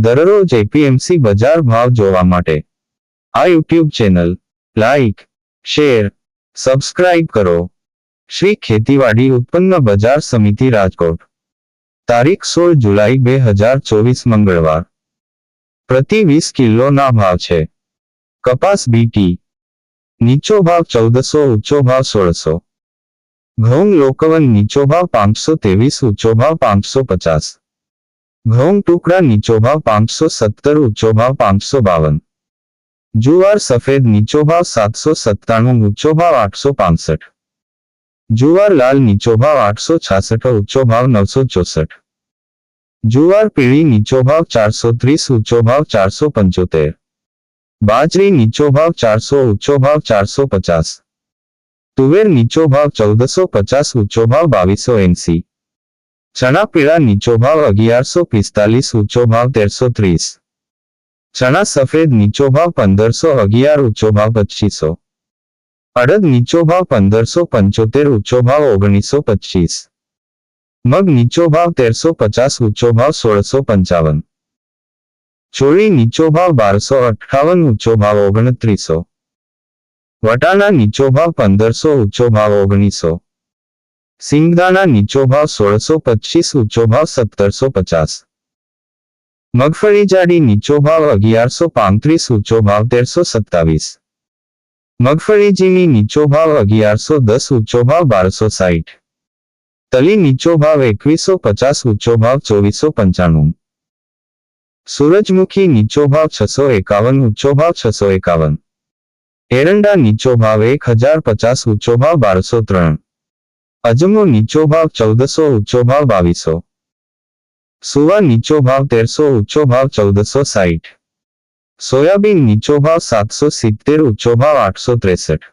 દરરોજ એપીએમસી બજાર ભાવ જોવા માટે. આ YouTube channel like share subscribe કરો. શ્રી ખેતીવાડી ઉત્પન્ન બજાર સમિતિ રાજકોટ. તારીખ સોળ જુલાઈ બે હજાર ચોવીસ મંગળવાર. પ્રતિ વીસ કિલોના ભાવ છે. કપાસ બીટી નીચો ભાવ ચૌદસો, ઊંચો ભાવ સોળસો. ઘઉં લોકવન નીચો ભાવ પાંચસો ત્રેવીસ, ઊંચો ભાવ પાંચસો પચાસ. ઘઉં ટુકડા નીચો ભાવ પાંચસો સત્તર ઊંચો ભાવ પાંચસો બાવન જુવાર સફેદ નીચો ભાવ સાતસો સત્તાણું ઊંચો ભાવ આઠસો પાસઠ જુવાર લાલ નીચો ભાવ આઠસો છાસઠ ઊંચો ભાવ નવસો ચોસઠ જુવાર પીળી નીચો ભાવ ચારસો ત્રીસ ઊંચો ભાવ ચારસો પંચોતેર બાજરી નીચો ભાવ ચારસો ઊંચો ભાવ ચારસો પચાસ તુવેર નીચો ભાવ ચૌદસો પચાસ ઊંચો ભાવ બાવીસો એંસી ચણા પીળા નીચો ભાવ અગિયારસો પિસ્તાલીસ ઊંચો ભાવ તેરસો ત્રીસ ચણા સફેદ નીચો ભાવ પંદરસો અગિયાર ઊંચો ભાવ પચીસો અડદ નીચો ભાવ પંદરસો પંચોતેર ઊંચો ભાવ ઓગણીસો પચીસ મગ નીચો ભાવ તેરસો પચાસ ઊંચો ભાવ સોળસો પંચાવન ચોળી નીચો ભાવ બારસો અઠાવન ઊંચો ભાવ ઓગણત્રીસો વટાણા નીચો ભાવ પંદરસો ઊંચો ભાવ ઓગણીસો સિંગદાણા નીચો ભાવ સોળસો પચીસ, ઊંચો ભાવ સત્તરસો પચાસ. મગફળી જાડી નીચો ભાવ અગિયારસો પાંત્રીસ, ઊંચો ભાવ તેરસો સત્તાવીસ. મગફળી જીની નીચો ભાવ અગિયારસો દસ, ઊંચો ભાવ બારસો સાઠ. તલી નીચો ભાવ એકવીસો પચાસ, ઊંચો ભાવ ચોવીસો પંચાણું. સૂરજમુખી નીચો ભાવ છસો એકાવન, ઊંચો ભાવ છસો એકાવન. એરંડા નીચો ભાવ એક હજાર પચાસ, ઊંચો ભાવ બારસો ત્રણ. અજમો નીચો ભાવ ચૌદસો ઊંચો ભાવ બાવીસો સુવા નીચો ભાવ તેરસો ઊંચો ભાવ ચૌદસો સાઠ સોયાબીન નીચો ભાવ સાતસો સિત્તેર ઊંચો ભાવ આઠસો ત્રેસઠ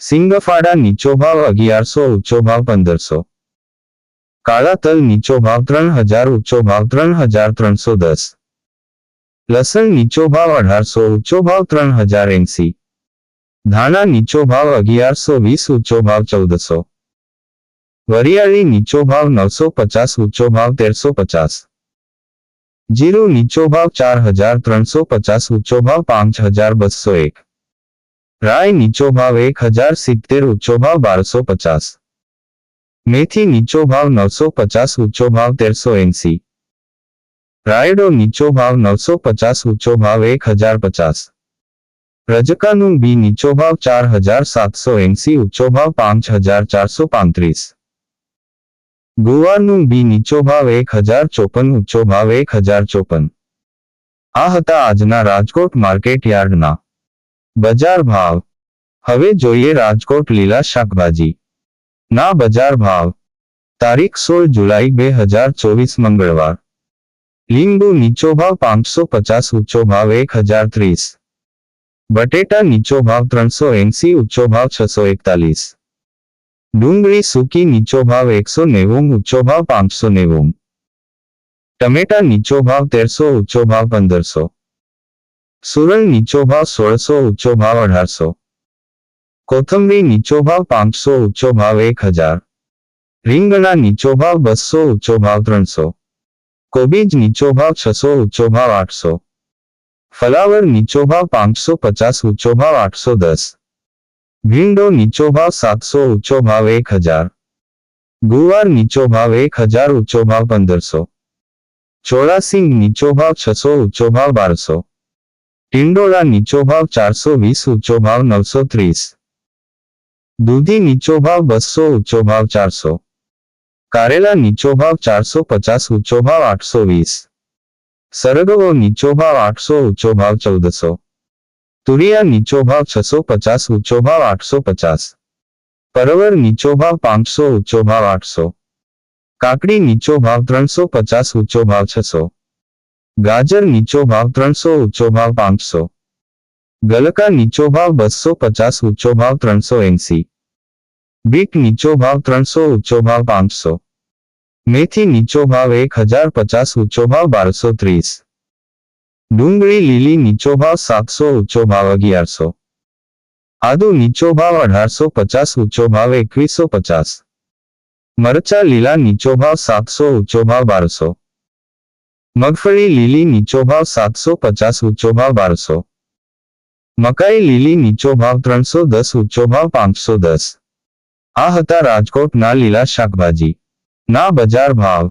સિંગફાડા નીચો ભાવ અગિયારસો ઊંચો ભાવ પંદરસો કાળા તલ નીચો ભાવ ત્રણ હજાર ઊંચો ભાવ ત્રણ હજાર ત્રણસો દસ લસણ નીચો ભાવ અઢારસો ઊંચો ભાવ ત્રણ હજાર એંસી ધાણા નીચો ભાવ અગિયારસો વીસ ઊંચો ભાવ ચૌદસો વરિયાળી નીચો ભાવ નવસો પચાસ ઊંચો ભાવ તેરસો પચાસ જીરું નીચો ભાવ ચાર હજાર ત્રણસો પચાસ ઊંચો ભાવ પાંચ હજાર બસો એક રાય નીચો ભાવ એક હજાર સિત્તેર ઊંચો ભાવ બારસો પચાસ મેથી નીચો ભાવ નવસો પચાસ ઊંચો ભાવ તેરસો એંસી રાયડો નીચો ભાવ નવસો પચાસ ઊંચો ભાવ એક હજાર પચાસ રજકાનું બી નીચો ભાવ ચાર હજાર સાતસો એંસી, ઊંચો ભાવ પાંચ હજાર ચારસો પાંત્રીસ. ગુવારનું બી નીચો ભાવ એક હજાર ચોપન, ઊંચો ભાવ એક હજાર ચોપન. આ હતા આજના રાજકોટ માર્કેટ યાર્ડના બજાર ભાવ. હવે જોઈએ રાજકોટ લીલા શાકભાજી. ના બજાર ભાવ. તારીખ સોળ જુલાઈ બે હજાર ચોવીસ મંગળવાર. લીંબુ નીચો ભાવ પાંચસો પચાસ, ઊંચો ભાવ એક હજાર ત્રીસ. બટેટા નીચો ભાવ ત્રણસો એંસી ઊંચો ભાવ છસો એકતાલીસ ડુંગળી સૂકી નીચો ભાવ એકસો નેવું ઊંચો ભાવ પાંચસો નેવું ટમેટા નીચો ભાવ તેરસો ઊંચો ભાવ પંદરસો સુરણ નીચો ભાવ સોળસો ઊંચો ભાવ અઢારસો કોથંબરી નીચો ભાવ પાંચસો ઊંચો ભાવ એક હજાર રીંગણા નીચો ભાવ બસો ઊંચો ભાવ ત્રણસો કોબીજ નીચો ભાવ છસો ઊંચો ભાવ આઠસો ફલાવર નીચો ભાવ પાંચસો પચાસ ઊંચો ભાવ આઠસો દસ ભીંડો નીચો ભાવ સાતસો ઊંચો ભાવ એક હજાર ગુવાર નીચો ભાવ એક હજાર ઊંચો ભાવ પંદરસો ચોરાસિંગ નીચો ભાવ છસો ઊંચો ભાવ બારસો ટિંડોળા નીચો ભાવ ચારસો વીસ ઊંચો ભાવ નવસો ત્રીસ દૂધી નીચો ભાવ બસો ઊંચો ભાવ ચારસો કારેલા નીચો ભાવ ચારસો પચાસ ઊંચો ભાવ આઠસો વીસ સરગવો નીચો ભાવ આઠસો ઊંચો ભાવ ચૌદસો તુરિયા નીચો ભાવ છસો પચાસ ઊંચો ભાવ આઠસો પચાસ પરવર નીચો ભાવ પાંચસો ઊંચો ભાવ આઠસો કાકડી નીચો ભાવ ત્રણસો પચાસ ઊંચો ભાવ છસો ગાજર નીચો ભાવ ત્રણસો ઊંચો ભાવ પાંચસો ગલકા નીચો ભાવ બસો પચાસ ઊંચો ભાવ ત્રણસો એંસી બીટ નીચો ભાવ ત્રણસો ઊંચો ભાવ પાંચસો મેથી નીચો ભાવ એક હજાર પચાસ ઊંચો ભાવ બારસો ત્રીસ ડુંગળી લીલી નીચો ભાવ સાતસો ઊંચો ભાવ અગિયારસો આદુ નીચો ભાવ અઢારસો પચાસ ઊંચો ભાવ એકવીસો પચાસ મરચા લીલા નીચો ભાવ સાતસો ઊંચો ભાવ બારસો મગફળી લીલી નીચો ભાવ સાતસો પચાસ ઊંચો ભાવ બારસો મકાઈ લીલી નીચો ભાવ ત્રણસો દસ ઊંચો ભાવ પાંચસો દસ આ હતા રાજકોટના લીલા શાકભાજી ના બજાર ભાવ